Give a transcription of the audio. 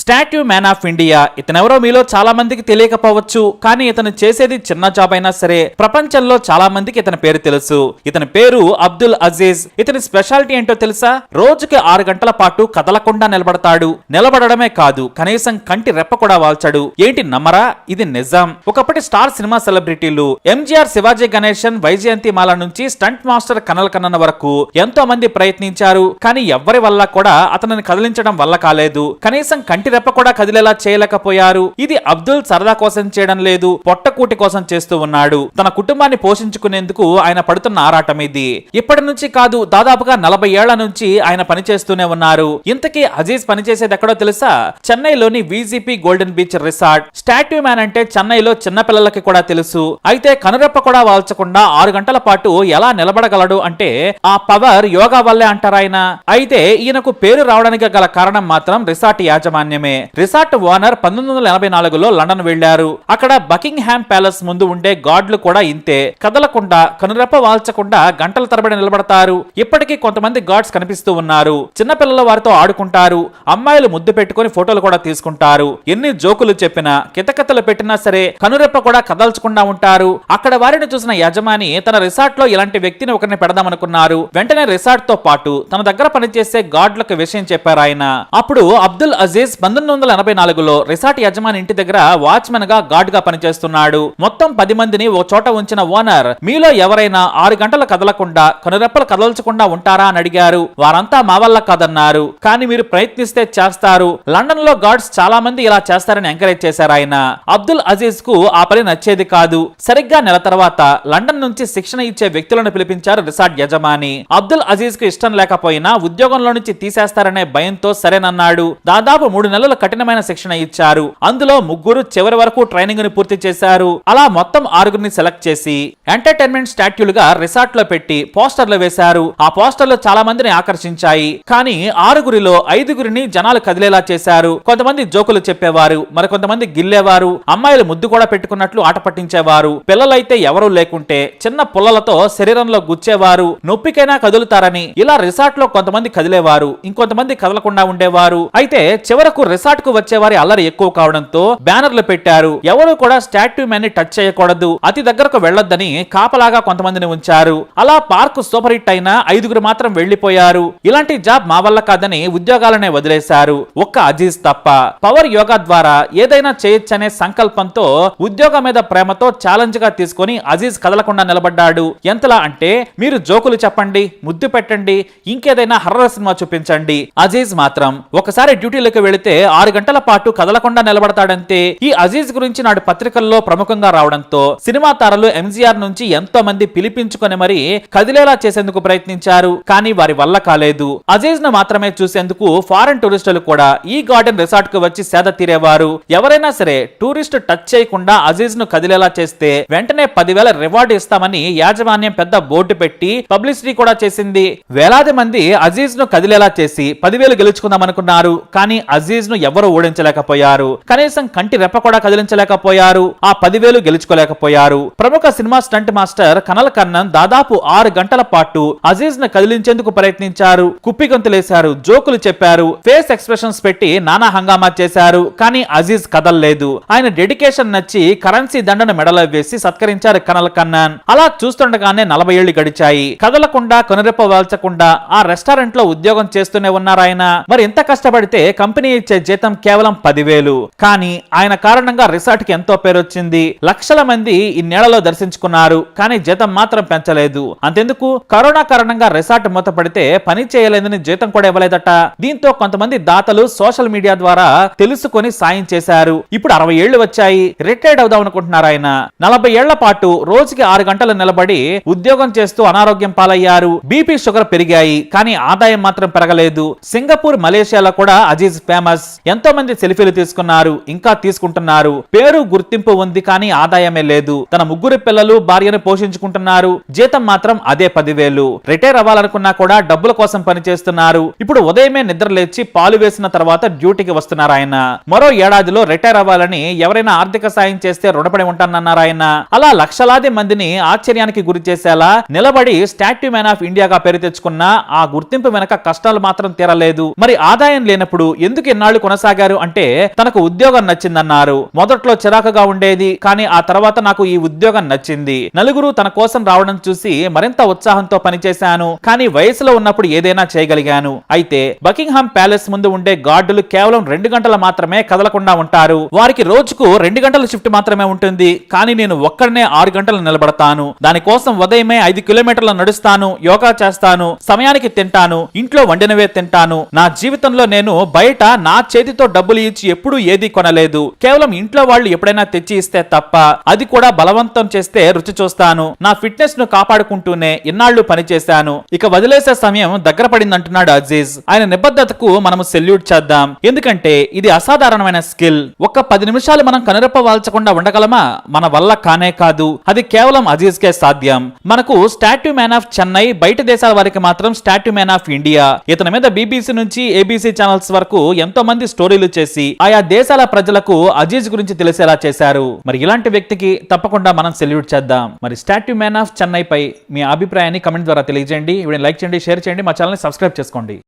Statue man of India ఇతనెవరో మీలో చాలా మందికి తెలియకపోవచ్చు కానీ ఇతను చేసేది చిన్న జాబ్ అయినా సరే ప్రపంచంలో చాలా మందికి ఇతని పేరు తెలుసు. ఇతని పేరు అబ్దుల్ అజీజ్. ఇతని స్పెషాలిటీ ఏంటో తెలుసా? రోజుకి ఆరు గంటల పాటు కదలకుండా నిలబడతాడు. నిలబడడమే కాదు కనీసం కంటి రెప్ప కూడా వాల్చాడు. ఏంటి నమ్మరా? ఇది నిజం. ఒకప్పటి స్టార్ సినిమా సెలబ్రిటీలు ఎంజీఆర్ శివాజీ గణేశన్ వైజయంతి మాల నుంచి స్టంట్ మాస్టర్ కనల్ కన్నన వరకు ఎంతో మంది ప్రయత్నించారు కానీ ఎవ్వరి వల్ల కూడా అతనిని కదిలించడం వల్ల కాలేదు. కనీసం కంటి రెప్ప కూడా కదిలేలా చేయలేకపోయారు. ఇది అబ్దుల్ సరదా కోసం చేయడం లేదు పొట్టకూటి కోసం చేస్తూ ఉన్నాడు. తన కుటుంబాన్ని పోషించుకునేందుకు ఆయన పడుతున్న ఆరాటం ఇది. ఇప్పటి నుంచి కాదు దాదాపుగా నలభై ఏళ్ళ నుంచి ఆయన పనిచేస్తూనే ఉన్నారు. ఇంతకీ అజీజ్ పనిచేసేది ఎక్కడో తెలుసా? చెన్నైలోని VGP golden beach resort statue man అంటే చెన్నైలో చిన్న పిల్లలకి కూడా తెలుసు. అయితే కనురెప్ప కూడా వాల్చకుండా ఆరు గంటల పాటు ఎలా నిలబడగలడు అంటే ఆ పవర్ యోగా వల్లే అంటారాయన. అయితే ఈయనకు పేరు రావడానికి గల కారణం మాత్రం రిసార్ట్ యాజమాన్యం. యాజమాన్యమే. రిసార్ట్ ఓనర్ పంతొమ్మిది వందల ఎనభై నాలుగులో లండన్ వెళ్ళారు అక్కడ బకింగ్ హ్యామ్ ప్యాలెస్ ముందు ఉండే గాడ్లు కూడా ఇంతే. కదలకుండా కనురెప్ప వాల్చకుండా గంటల తరబడి నిలబడతారు. ఇప్పటికీ కొంతమంది గాడ్స్ కనిపిస్తూ ఉన్నారు. చిన్నపిల్లల వారితో ఆడుకుంటారు. అమ్మాయిలు ముద్దు పెట్టుకొని ఫోటోలు కూడా తీసుకుంటారు. ఎన్ని జోకులు చెప్పినా కితకతలు పెట్టినా సరే కనురెప్ప కూడా కదల్చకుండా ఉంటారు. అక్కడ వారిని చూసిన యజమాని తన రిసార్ట్లో ఇలాంటి వ్యక్తిని ఒకరిని పెడదామనుకున్నారు. వెంటనే రిసార్ట్తో పాటు తన దగ్గర పనిచేసే గాడ్లకు విషయం చెప్పారు ఆయన అప్పుడు అబ్దుల్ అజీజ్ పంతొమ్మిది వందల ఎనభై నాలుగులో రిసార్ట్ యజమాని ఇంటి దగ్గర వాచ్మెన్గా గార్డ్గా పనిచేస్తున్నాడు. మొత్తం పది మందిని ఓ చోట ఉంచిన ఓనర్ మీలో ఎవరైనా ఆరు గంటలు కదలకుండా కనురెప్పలు కదల్చకుండా ఉంటారా అని అడిగారు. వారంతా మా వల్ల కాదన్నారు. కానీ మీరు ప్రయత్నిస్తే చేస్తారు. లండన్లో గార్డ్స్ చాలా మంది ఇలా చేస్తారని ఎంకరేజ్ చేశారు ఆయన. అబ్దుల్ అజీజ్కు ఆ పని నచ్చేది కాదు. సరిగ్గా నెల తర్వాత లండన్ నుంచి శిక్షణ ఇచ్చే వ్యక్తులను పిలిపించారు రిసార్ట్ యజమాని. అబ్దుల్ అజీజ్కు ఇష్టం లేకపోయినా ఉద్యోగంలో నుంచి తీసేస్తారనే భయంతో సరేనన్నాడు. దాదాపు మూడు మూడు నెలల కఠినమైన శిక్షణ ఇచ్చారు. అందులో ముగ్గురు చివరి వరకు ట్రైనింగ్ని పూర్తి చేశారు. అలా మొత్తం ఆరుగురిని సెలెక్ట్ చేసి ఎంటర్టైన్మెంట్ స్టాట్యూలుగా రిసార్ట్లో పెట్టి పోస్టర్లు వేశారు. ఆ పోస్టర్లు చాలా మందిని ఆకర్షించాయి. కానీ ఆరుగురిలో ఐదుగురిని జనాలు కదిలేలా చేశారు. కొంతమంది జోకులు చెప్పేవారు. మరికొంతమంది గిల్లేవారు. అమ్మాయిలు ముద్దు కూడా పెట్టుకున్నట్లు ఆట పట్టించేవారు. పిల్లలైతే ఎవరూ లేకుంటే చిన్న పుల్లలతో శరీరంలో గుచ్చేవారు. నొప్పికైనా కదులుతారని ఇలా రిసార్ట్లో కొంతమంది కదిలేవారు. ఇంకొంతమంది కదలకుండా ఉండేవారు. అయితే చివరకు రిసార్ట్కు వచ్చేవారి అల్లరి ఎక్కువ కావడంతో బ్యానర్లు పెట్టారు. ఎవరు కూడా స్టాట్యూ మ్యాన్ని టచ్ చేయకూడదు. అతి దగ్గరకు వెళ్ళొద్దని కాపలాగా కొంతమందిని ఉంచారు. అలా పార్క్ సూపర్ హిట్ అయిన ఐదుగురు మాత్రం వెళ్ళిపోయారు ఇలాంటి జాబ్ మా వల్ల కాదని ఉద్యోగాలనే వదిలేశారు. ఒక్క అజీజ్ తప్ప. పవర్ యోగా ద్వారా ఏదైనా చేయొచ్చనే సంకల్పంతో ఉద్యోగం మీద ప్రేమతో ఛాలెంజ్గా తీసుకొని అజీజ్ కదలకుండా నిలబడ్డాడు. ఎంతలా అంటే మీరు జోకులు చెప్పండి ముద్దు పెట్టండి ఇంకేదైనా హర్రర్ సినిమా చూపించండి. అజీజ్ మాత్రం ఒకసారి డ్యూటీలోకి వెళితే ఆరు గంటల పాటు కదలకుండా నిలబడతాడంతే ఈ అజీజ్ గురించి నాడు పత్రికల్లో ప్రముఖంగా రావడంతో సినిమా తారలు ఎంజీఆర్ నుంచి ఎంతో మంది పిలిపించుకొని మరి కదిలేలా చేసేందుకు ప్రయత్నించారు. కానీ వారి వల్ల కాలేదు. అజీజ్ను మాత్రమే చూసేందుకు ఫారెన్ టూరిస్టులు కూడా ఈ గార్డెన్ రిసార్ట్కు వచ్చి సేద తీరేవారు. ఎవరైనా సరే టూరిస్ట్ టచ్ చేయకుండా అజీజ్ను కదిలేలా చేస్తే వెంటనే పదివేల రివార్డు ఇస్తామని యాజమాన్యం పెద్ద బోర్డు పెట్టి పబ్లిసిటీ కూడా చేసింది. వేలాది మంది అజీజ్ను కదిలేలా చేసి పదివేలు గెలుచుకుందామనుకున్నారు. కానీ అజీజ్ ను ఎవరు ఓడించలేకపోయారు? కనీసం కంటి రెప్ప కూడా కదిలించలేకపోయారు. ఆ పదివేలు గెలుచుకోలేకపోయారు. ప్రముఖ cinema stunt master Kanal Kannan దాదాపు ఆరు గంటల పాటు అజీజ్ను కదిలించేందుకు ప్రయత్నించారు. కుప్పి గొంతులేశారు. జోకులు చెప్పారు. ఫేస్ ఎక్స్ప్రెషన్స్ పెట్టి నానా హంగామా చేశారు. కానీ అజీజ్ కదల్లేదు. ఆయన డెడికేషన్ నచ్చి కరెన్సీ దండను మెడలో వేసి సత్కరించారు కనల్ కన్నన్. అలా చూస్తుండగానే నలభై ఏళ్ళు గడిచాయి. కదలకుండా కనురెప్ప వాల్చకుండా ఆ రెస్టారెంట్లో ఉద్యోగం చేస్తూనే ఉన్నారాయన మరి ఎంత కష్టపడితే కంపెనీ ఇచ్చే జీతం కేవలం పదివేలు. కానీ ఆయన కారణంగా రిసార్ట్కి ఎంతో పేరు వచ్చింది. లక్షల మంది ఈ నెలలో దర్శించుకున్నారు. కానీ జీతం మాత్రం పెంచలేదు. అంతెందుకు? కరోనా కారణంగా రిసార్ట్ మూతపడితే పని చేయలేదని జీతం కూడా ఇవ్వలేదట. దీంతో కొంతమంది దాతలు సోషల్ మీడియా ద్వారా తెలుసుకొని సాయం చేశారు. ఇప్పుడు అరవై ఏళ్ళు వచ్చాయి. రిటైర్డ్ అవుదాం అనుకుంటున్నారు ఆయన. నలభై ఏళ్ళ పాటు రోజుకి ఆరు గంటలు నిలబడి ఉద్యోగం చేస్తూ అనారోగ్యం పాలయ్యారు. బీపీ షుగర్ పెరిగాయి. కానీ ఆదాయం మాత్రం పెరగలేదు. సింగపూర్ మలేషియాలో కూడా అజీజ్ ఫేమస్. ఎంతో మంది సెల్ఫీలు తీసుకున్నారు ఇంకా తీసుకుంటున్నారు. పేరు గుర్తింపు ఉంది కానీ ఆదాయమే లేదు. తన ముగ్గురు పిల్లలు భార్యను పోషించుకుంటున్నారు. జీతం మాత్రం అదే పదివేలు. రిటైర్ అవ్వాలనుకున్నా కూడా డబ్బుల కోసం పనిచేస్తున్నారు. ఇప్పుడు ఉదయమే నిద్ర లేచి పాలు వేసిన తర్వాత డ్యూటీకి వస్తున్నారు ఆయన. మరో ఏడాదిలో రిటైర్ అవ్వాలని ఎవరైనా ఆర్థిక సాయం చేస్తే రుణపడి ఉంటానన్నారు ఆయన. అలా లక్షలాది మందిని ఆశ్చర్యానికి గురి చేసేలా నిలబడి స్టాట్యూ మ్యాన్ ఆఫ్ ఇండియాగా పేరు తెచ్చుకున్న ఆ గుర్తింపు వెనక కష్టాలు మాత్రం తీరలేదు. మరి ఆదాయం లేనప్పుడు ఎందుకు ఇన్నాళ్ళు కొనసాగారు అంటే తనకు ఉద్యోగం నచ్చిందన్నారు. మొదట్లో చిరాకుగా ఉండేది కానీ ఆ తర్వాత నాకు ఈ ఉద్యోగం నచ్చింది. నలుగురు తన కోసం రావడం చూసి మరింత ఉత్సాహంతో పనిచేశాను కానీ వయసులో ఉన్నప్పుడు ఏదైనా చేయగలిగాను. అయితే బకింగ్హామ్ ప్యాలెస్ ముందు ఉండే గార్డులు కేవలం రెండు గంటలు మాత్రమే కదలకుండా ఉంటారు. వారికి రోజుకు రెండు గంటల షిఫ్ట్ మాత్రమే ఉంటుంది కానీ నేను ఒక్కడనే ఆరు గంటలు నిలబడతాను. దానికోసం ఉదయమే ఐదు కిలోమీటర్లు నడుస్తాను యోగా చేస్తాను సమయానికి తింటాను ఇంట్లో వండినవే తింటాను. నా జీవితంలో నేను బయట నా చేతితో డబ్బులు ఇచ్చి ఎప్పుడూ ఏది కొనలేదు. కేవలం ఇంట్లో వాళ్ళు ఎప్పుడైనా తెచ్చి ఇస్తే తప్ప అది కూడా బలవంతం చేస్తే రుచి చూస్తాను. నా ఫిట్నెస్ను కాపాడుకుంటూనే ఇన్నాళ్ళు పనిచేశాను. ఇక వదిలేసే సమయం దగ్గర పడిందంటున్నాడు అజీజ్. ఆయన నిబద్ధతకు మనం సెల్యూట్ చేద్దాం. ఎందుకంటే ఇది అసాధారణమైన స్కిల్. ఒక్క పది నిమిషాలు మనం కనురెప్ప వాల్చకుండా ఉండగలమా? మన వల్ల కానే కాదు. అది కేవలం అజీజ్ కే సాధ్యం. మనకు స్టాట్యూ మ్యాన్ ఆఫ్ చెన్నై బయట దేశాల వారికి మాత్రం స్టాట్యూ మ్యాన్ ఆఫ్ ఇండియా. ఇతని మీద బీబీసీ నుంచి ఏబీసీ ఛానల్స్ వరకు ఎంత మంది స్టోరీలు చేసి ఆయా దేశాల ప్రజలకు అజీజ్ గురించి తెలిసేలా చేశారు. మరి ఇలాంటి వ్యక్తికి తప్పకుండా మనం సెల్యూట్ చేద్దాం. మరి స్టాట్యూ మ్యాన్ ఆఫ్ చెన్నై పై మీ అభిప్రాయాన్ని కమెంట్ ద్వారా తెలియజేయండి. వీడిని లైక్ చేయండి షేర్ చేయండి. మా ఛానల్ని సబ్స్క్రైబ్ చేసుకోండి.